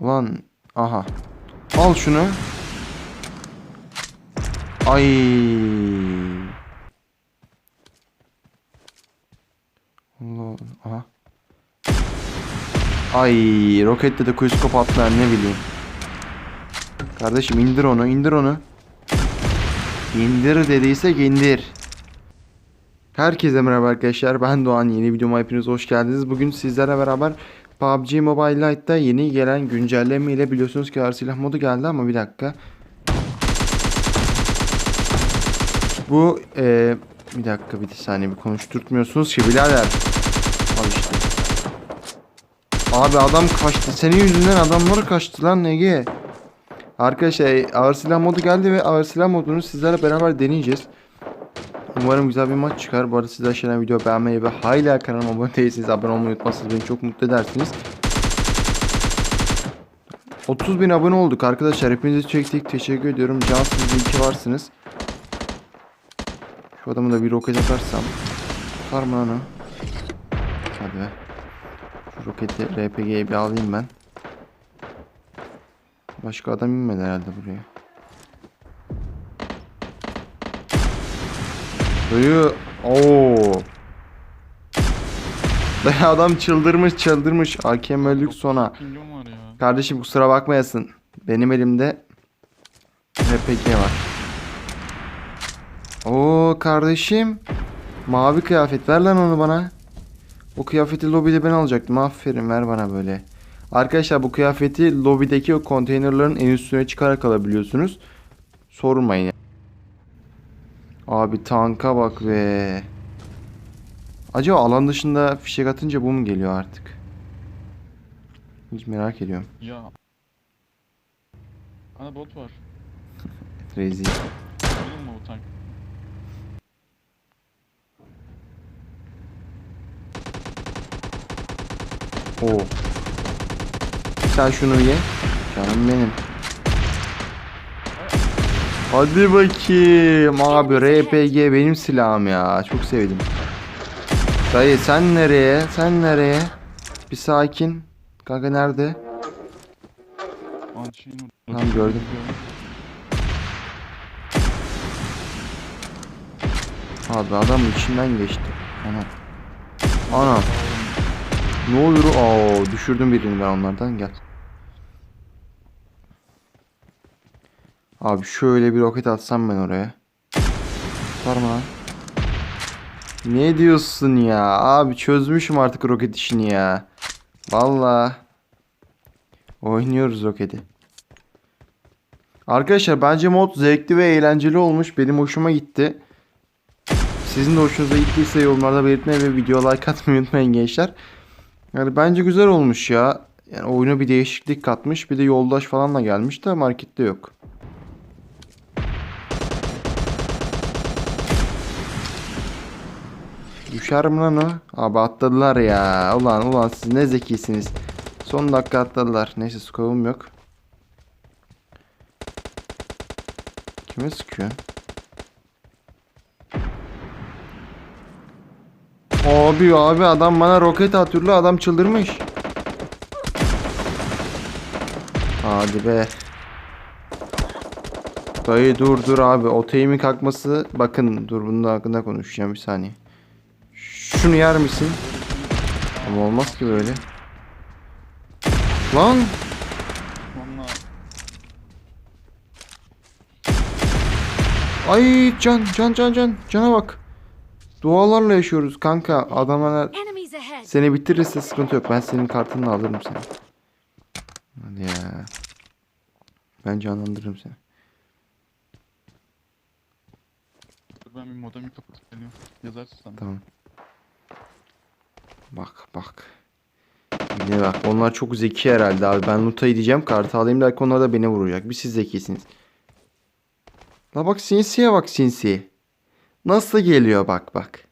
Ulan aha. Al şunu. Ay. Allah aha. Ay roketle de kuyuskop atmayan ne bileyim. Kardeşim indir onu indir onu. İndir dediyse indir. Herkese merhaba arkadaşlar ben Doğan yeni videoma hepiniz hoş geldiniz. Bugün sizlerle beraber PUBG Mobile Lite'da yeni gelen güncelleme ile biliyorsunuz ki ağır silah modu geldi ama bir dakika. Bu eee bir dakika bir saniye bir konuşturtmuyorsunuz ki birader. Al işte. Abi adam kaçtı. Senin yüzünden adamları kaçtı lan Ege. Arkadaşlar ağır silah modu geldi ve ağır silah modunu sizlerle beraber deneyeceğiz. Umarım güzel bir maç çıkar. Bu arada siz aşağıdan video beğenmeyi ve hala kanalıma abone değilseniz abone olmayı unutmazsanız beni çok mutlu edersiniz. 30 bin abone olduk arkadaşlar. Hepinize çektik. Teşekkür ediyorum. Cansınız. iyi ki varsınız. Şu adamı da bir roket atarsam. Tutar mı onu? Hadi be. Şu roketi RPG'ye bir alayım ben. Başka adam inmedi herhalde buraya. Dayı ooo. Dayı adam çıldırmış çıldırmış. AKM öldük sona. Kardeşim kusura bakmayasın. Benim elimde RPG var. Oo kardeşim. Mavi kıyafet ver lan onu bana. O kıyafeti lobide ben alacaktım. Aferin ver bana böyle. Arkadaşlar bu kıyafeti lobideki o konteynerların en üstüne çıkarak alabiliyorsunuz. Sormayın. Abi tanka bak be. Acaba alan dışında fişek atınca bu mu geliyor artık? Hiç merak ediyorum. Ya. Ana bot var. Rezil. Biliyor musun bu tank? Oo. Sen şunu ye. Canım benim. Hadi bakayım. Abi RPG benim silahım ya. Çok sevdim. Dayı sen nereye? Sen nereye? Bir sakin. Kanka nerede? Tamam, gördüm. Abi adam içinden geçti. Ana. Ana. Ne olur? Aa düşürdüm birini ben onlardan gel. Abi şöyle bir roket atsam ben oraya. Var mı lan? Ne diyorsun ya? Abi çözmüşüm artık roket işini ya. Vallahi. Oynuyoruz roketi. Arkadaşlar bence mod zevkli ve eğlenceli olmuş. Benim hoşuma gitti. Sizin de hoşunuza gittiyse yorumlarda belirtmeyi ve video like atmayı unutmayın gençler. Yani bence güzel olmuş ya. Yani oyuna bir değişiklik katmış. Bir de yoldaş falan da gelmiş de markette yok. Düşer mi lan o? Abi atladılar ya. Ulan ulan siz ne zekisiniz. Son dakika atladılar. Neyse scope'um yok. Kime sıkıyor? Abi abi adam bana roket atıyor adam çıldırmış. Hadi be. Dayı dur dur abi o teyimin kalkması bakın dur bunun da hakkında konuşacağım bir saniye. Şunu yer misin? Ama olmaz ki böyle. Lan ay can can can can cana bak. Dualarla yaşıyoruz kanka. Adamlar. Seni bitirirse sıkıntı yok. Ben senin kartını alırım seni. Hadi ya. Ben canlandırırım seni. Ben bir modemi kapatıp geliyorum. Yazarsın sen. Tamam. Bak bak. Yine bak. Onlar çok zeki herhalde abi. Ben loot'a gideceğim. Kartı alayım derken onlar da beni vuracak. Bir siz zekisiniz. La bak sinsiye bak sinsi. Nasıl geliyor bak bak.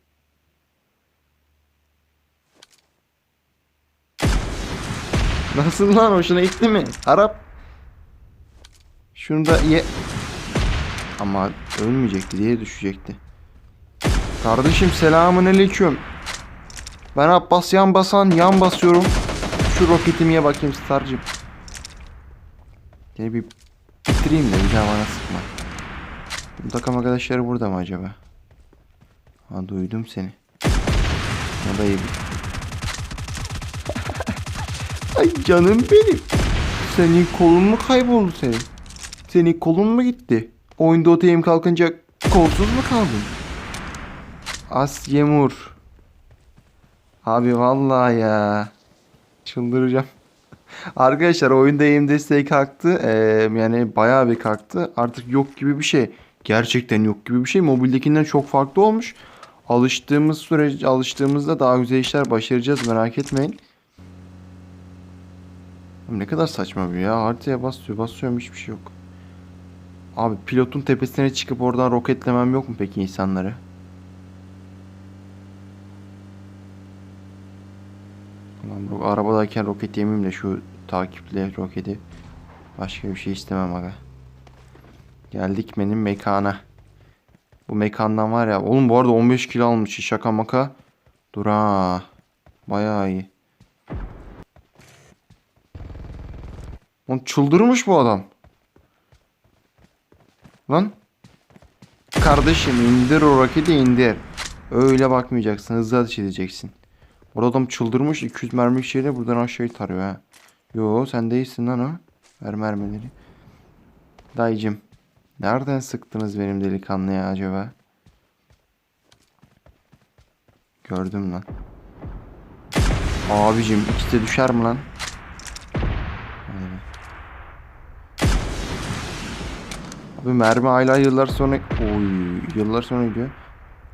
Nasıl lan hoşuna gitti mi? Arap. Şunu da ye. Ama ölmeyecekti diye düşecekti. Kardeşim selamun aleyküm. Ben Abbas yan basan yan basıyorum. Şu roketimi ye bakayım starcım. Seni bir bitireyim de bir daha bana sıkma. Bu takım arkadaşları burada mı acaba? Ha duydum seni. Ya da iyi Ay canım benim. Senin kolun mu kayboldu senin? Senin kolun mu gitti? Oyunda oteyim kalkınca kolsuz mu kaldın? As Yemur. Abi vallahi ya. Çıldıracağım. Arkadaşlar oyunda aim desteği kalktı. Ee, yani bayağı bir kalktı. Artık yok gibi bir şey. Gerçekten yok gibi bir şey. Mobildekinden çok farklı olmuş. Alıştığımız sürece alıştığımızda daha güzel işler başaracağız merak etmeyin. Ne kadar saçma bir ya. Haritaya basıyor basıyorum hiçbir şey yok. Abi pilotun tepesine çıkıp oradan roketlemem yok mu peki insanları? Bu arabadayken roket yemeyeyim de şu takiple roketi. Başka bir şey istemem aga. Geldik benim mekana. Bu mekandan var ya. Oğlum bu arada 15 kilo almış şaka maka. Dur ha. Bayağı iyi. Oğlum çıldırmış bu adam. Lan. Kardeşim indir o roketi indir. Öyle bakmayacaksın. Hızlı ateş edeceksin. Orada adam çıldırmış 200 mermi şeyle buradan aşağıya tarıyor ha. Yo sen değilsin lan o. Ver mermileri. Dayıcım. Nereden sıktınız benim delikanlıya acaba? Gördüm lan. Abicim ikisi de düşer mi lan? Abi mermi hala yıllar sonra... Oy yıllar sonra gidiyor.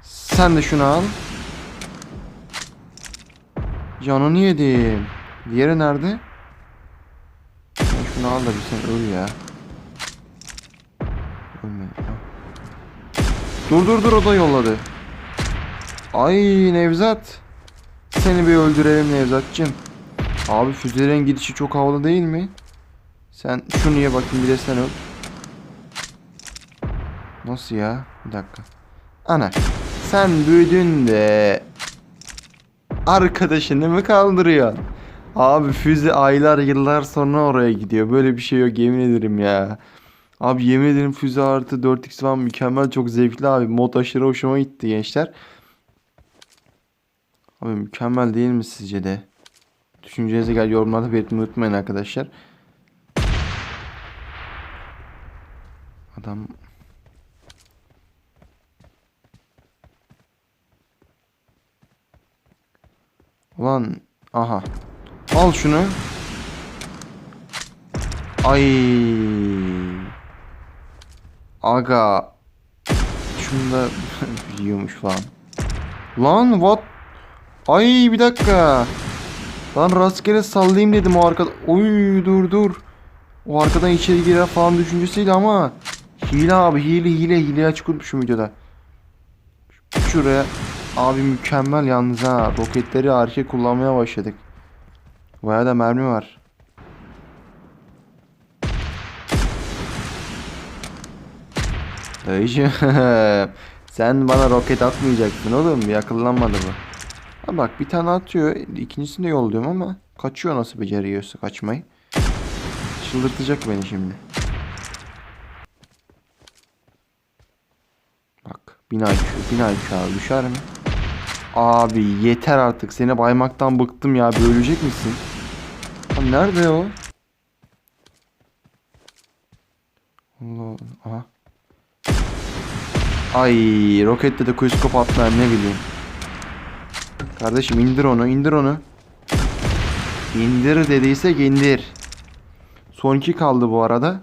Sen de şunu al. Canını yedim. Diğeri nerede? Sen şunu al da bir sen öl ya. Ölme. Dur dur dur o da yolladı. Ay Nevzat. Seni bir öldürelim Nevzatçım. Abi füzelerin gidişi çok havalı değil mi? Sen şunu ye bakayım bir de sen öl. Nasıl ya? Bir dakika. Ana. Sen büyüdün de arkadaşını mı kaldırıyorsun? Abi füze aylar yıllar sonra oraya gidiyor. Böyle bir şey yok yemin ederim ya. Abi yemin ederim füze artı 4x falan mükemmel çok zevkli abi. Mod aşırı hoşuma gitti gençler. Abi mükemmel değil mi sizce de? Düşüncenizi gel yorumlarda belirtmeyi unutmayın arkadaşlar. Adam Ulan aha. Al şunu. Ay. Aga. Şunu da yiyormuş falan. Lan what? Ay bir dakika. Lan rastgele sallayayım dedim o arkada. Oy dur dur. O arkadan içeri girer falan düşüncesiyle ama hile abi hile hile hile açık unutmuşum videoda. Şuraya abi mükemmel yalnız ha. Roketleri harika kullanmaya başladık. Bayağı da mermi var. Dayıcım sen bana roket atmayacaksın oğlum bir akıllanmadı bu. Ha bak bir tane atıyor ikincisini de yolluyorum ama kaçıyor nasıl beceriyorsa kaçmayı. Çıldırtacak beni şimdi. Bak 1000 IQ 1000 IQ abi düşer mi? Abi yeter artık seni baymaktan bıktım ya bir ölecek misin? Lan nerede o? Allah. Aha. Ay roketle de kuyuskop atlar ne bileyim. Kardeşim indir onu indir onu. İndir dediyse indir. Son iki kaldı bu arada.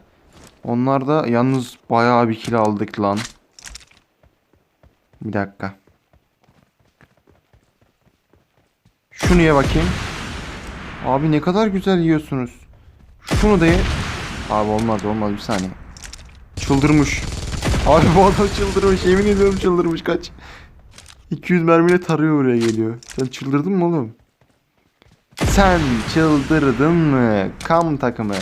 Onlar da yalnız bayağı bir kill aldık lan. Bir dakika. Şunu ye bakayım. Abi ne kadar güzel yiyorsunuz. Şunu da ye. Abi olmaz olmaz bir saniye. Çıldırmış. Abi bu adam çıldırmış. Yemin ediyorum çıldırmış. Kaç. 200 mermiyle tarıyor buraya geliyor. Sen çıldırdın mı oğlum? Sen çıldırdın mı? Kam takımı.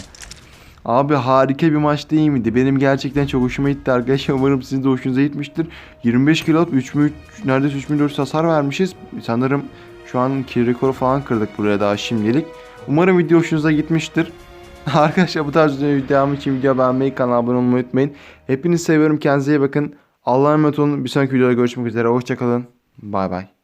Abi harika bir maç değil miydi? Benim gerçekten çok hoşuma gitti arkadaşlar. Umarım sizin de hoşunuza gitmiştir. 25 kilo alıp 3000 neredeyse 3400 hasar vermişiz. Sanırım şu an kill rekoru falan kırdık buraya daha şimdilik. Umarım video hoşunuza gitmiştir. Arkadaşlar bu tarz video devamı için video beğenmeyi, kanala abone olmayı unutmayın. Hepinizi seviyorum. Kendinize iyi bakın. Allah'a emanet olun. Bir sonraki videoda görüşmek üzere. Hoşçakalın. Bay bay.